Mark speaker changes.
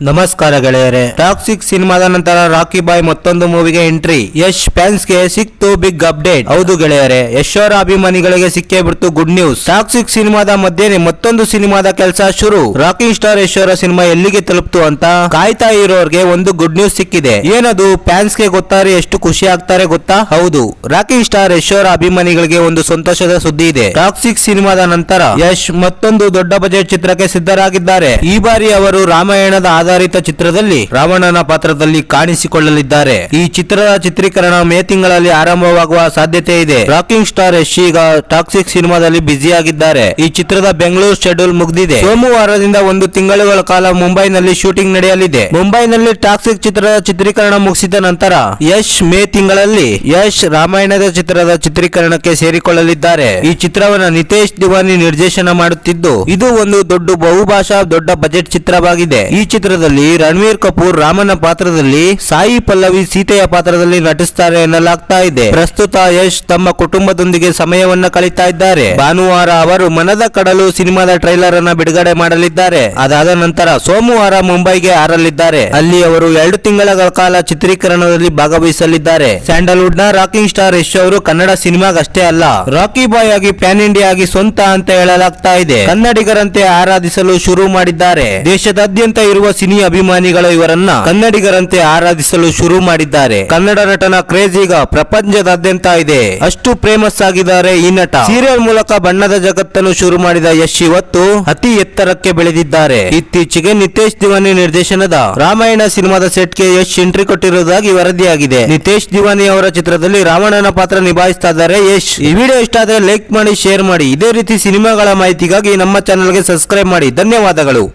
Speaker 1: ನಮಸ್ಕಾರ ಗೆಳೆಯರೆ. ಟಾಕ್ಸಿಕ್ ಸಿನಿಮಾದ ನಂತರ ರಾಕಿ ಬಾಯ್ ಮತ್ತೊಂದು ಮೂವಿಗೆ ಎಂಟ್ರಿ. ಯಶ್ ಫ್ಯಾನ್ಸ್ಗೆ ಸಿಕ್ತು ಬಿಗ್ ಅಪ್ಡೇಟ್. ಹೌದು ಗೆಳೆಯರೆ ಯಶ್ ಅವರ ಅಭಿಮಾನಿಗಳಿಗೆ ಸಿಕ್ಕೇ ಬಿಡ್ತು ಗುಡ್ ನ್ಯೂಸ್. ಟಾಕ್ಸಿಕ್ ಸಿನಿಮಾದ ಮಧ್ಯೆ ಮತ್ತೊಂದು ಸಿನಿಮಾದ ಕೆಲಸ ಶುರು. ರಾಕಿಂಗ್ ಸ್ಟಾರ್ ಯಶ್ ಅವರ ಸಿನಿಮಾ ಎಲ್ಲಿಗೆ ತಲುಪ್ತು ಅಂತ ಕಾಯ್ತಾ ಇರೋರ್ಗೆ ಒಂದು ಗುಡ್ ನ್ಯೂಸ್ ಸಿಕ್ಕಿದೆ. ಏನದು ಫ್ಯಾನ್ಸ್ಗೆ ಗೊತ್ತಾರೆ ಎಷ್ಟು ಖುಷಿ ಆಗ್ತಾರೆ ಗೊತ್ತಾ? ಹೌದು ರಾಕಿಂಗ್ ಸ್ಟಾರ್ ಯಶ್ ಅವರ ಅಭಿಮಾನಿಗಳಿಗೆ ಒಂದು ಸಂತೋಷದ ಸುದ್ದಿ ಇದೆ. ಟಾಕ್ಸಿಕ್ ಸಿನಿಮಾದ ನಂತರ ಯಶ್ ಮತ್ತೊಂದು ದೊಡ್ಡ ಬಜೆಟ್ ಚಿತ್ರಕ್ಕೆ ಸಿದ್ಧರಾಗಿದ್ದಾರೆ. ಈ ಬಾರಿ ಅವರು ರಾಮಾಯಣದ ಆಧಾರಿತ ಚಿತ್ರದಲ್ಲಿ ರಾವಣನ ಪಾತ್ರದಲ್ಲಿ ಕಾಣಿಸಿಕೊಳ್ಳಲಿದ್ದಾರೆ. ಈ ಚಿತ್ರದ ಚಿತ್ರೀಕರಣ ಮೇ ತಿಂಗಳಲ್ಲಿ ಆರಂಭವಾಗುವ ಸಾಧ್ಯತೆ ಇದೆ. ರಾಕಿಂಗ್ ಸ್ಟಾರ್ ಯಶ್ ಈಗ ಟಾಕ್ಸಿಕ್ ಸಿನಿಮಾದಲ್ಲಿ ಬ್ಯುಸಿಯಾಗಿದ್ದಾರೆ. ಈ ಚಿತ್ರದ ಬೆಂಗಳೂರು ಶೆಡ್ಯೂಲ್ ಮುಗಿದಿದೆ. ಸೋಮವಾರದಿಂದ ಒಂದು ತಿಂಗಳುಗಳ ಕಾಲ ಮುಂಬೈನಲ್ಲಿ ಶೂಟಿಂಗ್ ನಡೆಯಲಿದೆ. ಮುಂಬೈನಲ್ಲಿ ಟಾಕ್ಸಿಕ್ ಚಿತ್ರದ ಚಿತ್ರೀಕರಣ ಮುಗಿಸಿದ ನಂತರ ಯಶ್ ಮೇ ತಿಂಗಳಲ್ಲಿ ಯಶ್ ರಾಮಾಯಣದ ಚಿತ್ರದ ಚಿತ್ರೀಕರಣಕ್ಕೆ ಸೇರಿಕೊಳ್ಳಲಿದ್ದಾರೆ. ಈ ಚಿತ್ರವನ್ನು ನಿತೇಶ್ ದಿವಾನಿ ನಿರ್ದೇಶನ ಮಾಡುತ್ತಿದ್ದು, ಇದು ಒಂದು ದೊಡ್ಡ ಬಹುಭಾಷಾ, ದೊಡ್ಡ ಬಜೆಟ್ ಚಿತ್ರವಾಗಿದೆ. ಈ ಚಿತ್ರದಲ್ಲಿ ರಣವೀರ್ ಕಪೂರ್ ರಾಮನ ಪಾತ್ರದಲ್ಲಿ ಸಾಯಿ ಪಲ್ಲವಿ ಸೀತೆಯ ಪಾತ್ರದಲ್ಲಿ ನಟಿಸುತ್ತಾರೆ ಎನ್ನಲಾಗ್ತಾ ಇದೆ. ಪ್ರಸ್ತುತ ಯಶ್ ತಮ್ಮ ಕುಟುಂಬದೊಂದಿಗೆ ಸಮಯವನ್ನ ಕಳೀತಾ ಇದ್ದಾರೆ. ಭಾನುವಾರ ಅವರು ಮನದ ಕಡಲು ಸಿನಿಮಾದ ಟ್ರೈಲರ್ ಅನ್ನ ಬಿಡುಗಡೆ ಮಾಡಲಿದ್ದಾರೆ. ಅದಾದ ನಂತರ ಸೋಮವಾರ ಮುಂಬೈಗೆ ಹಾರಲಿದ್ದಾರೆ. ಅಲ್ಲಿ ಅವರು ಎರಡು ತಿಂಗಳ ಕಾಲ ಚಿತ್ರೀಕರಣದಲ್ಲಿ ಭಾಗವಹಿಸಲಿದ್ದಾರೆ. ಸ್ಯಾಂಡಲ್ವುಡ್ನ ರಾಕಿಂಗ್ ಸ್ಟಾರ್ ಯಶ್ ಅವರು ಕನ್ನಡ ಸಿನಿಮಾಗಷ್ಟೇ ಅಲ್ಲ, ರಾಕಿ ಬಾಯ್ ಆಗಿ ಪ್ಯಾನ್ ಇಂಡಿಯಾ ಆಗಿ ಸ್ವಂತ ಅಂತ ಹೇಳಲಾಗ್ತಾ ಇದೆ. ಕನ್ನಡಿಗರಂತೆ ಆರಾಧಿಸಲು ಶುರು ಮಾಡಿದ್ದಾರೆ. ದೇಶದಾದ್ಯಂತ ಇರುವ ಸಿನಿ ಅಭಿಮಾನಿಗಳು ಇವರನ್ನ ಕನ್ನಡಿಗರಂತೆ ಆರಾಧಿಸಲು ಶುರು ಮಾಡಿದ್ದಾರೆ. ಕನ್ನಡ ನಟನ ಕ್ರೇಜ್ ಈಗ ಪ್ರಪಂಚದಾದ್ಯಂತ ಇದೆ. ಅಷ್ಟು ಫೇಮಸ್ ಆಗಿದ್ದಾರೆ ಈ ನಟ. ಸೀರಿಯಲ್ ಮೂಲಕ ಬಣ್ಣದ ಜಗತ್ತನ್ನು ಶುರು ಮಾಡಿದ ಯಶ್ ಇವತ್ತು ಅತಿ ಎತ್ತರಕ್ಕೆ ಬೆಳೆದಿದ್ದಾರೆ. ಇತ್ತೀಚೆಗೆ ನಿತೇಶ್ ದಿವಾನಿ ನಿರ್ದೇಶನದ ರಾಮಾಯಣ ಸಿನಿಮಾದ ಸೆಟ್ಗೆ ಯಶ್ ಎಂಟ್ರಿ ಕೊಟ್ಟಿರುವುದಾಗಿ ವರದಿಯಾಗಿದೆ. ನಿತೇಶ್ ದಿವಾನಿ ಅವರ ಚಿತ್ರದಲ್ಲಿ ರಾವಣನ ಪಾತ್ರ ನಿಭಾಯಿಸ್ತಾ ಇದ್ದಾರೆ ಯಶ್. ಈ ವಿಡಿಯೋ ಇಷ್ಟ ಆದರೆ ಲೈಕ್ ಮಾಡಿ ಶೇರ್ ಮಾಡಿ. ಇದೇ ರೀತಿ ಸಿನಿಮಾಗಳ ಮಾಹಿತಿಗಾಗಿ ನಮ್ಮ ಚಾನೆಲ್ಗೆ ಸಬ್ಸ್ಕ್ರೈಬ್ ಮಾಡಿ. ಧನ್ಯವಾದಗಳು.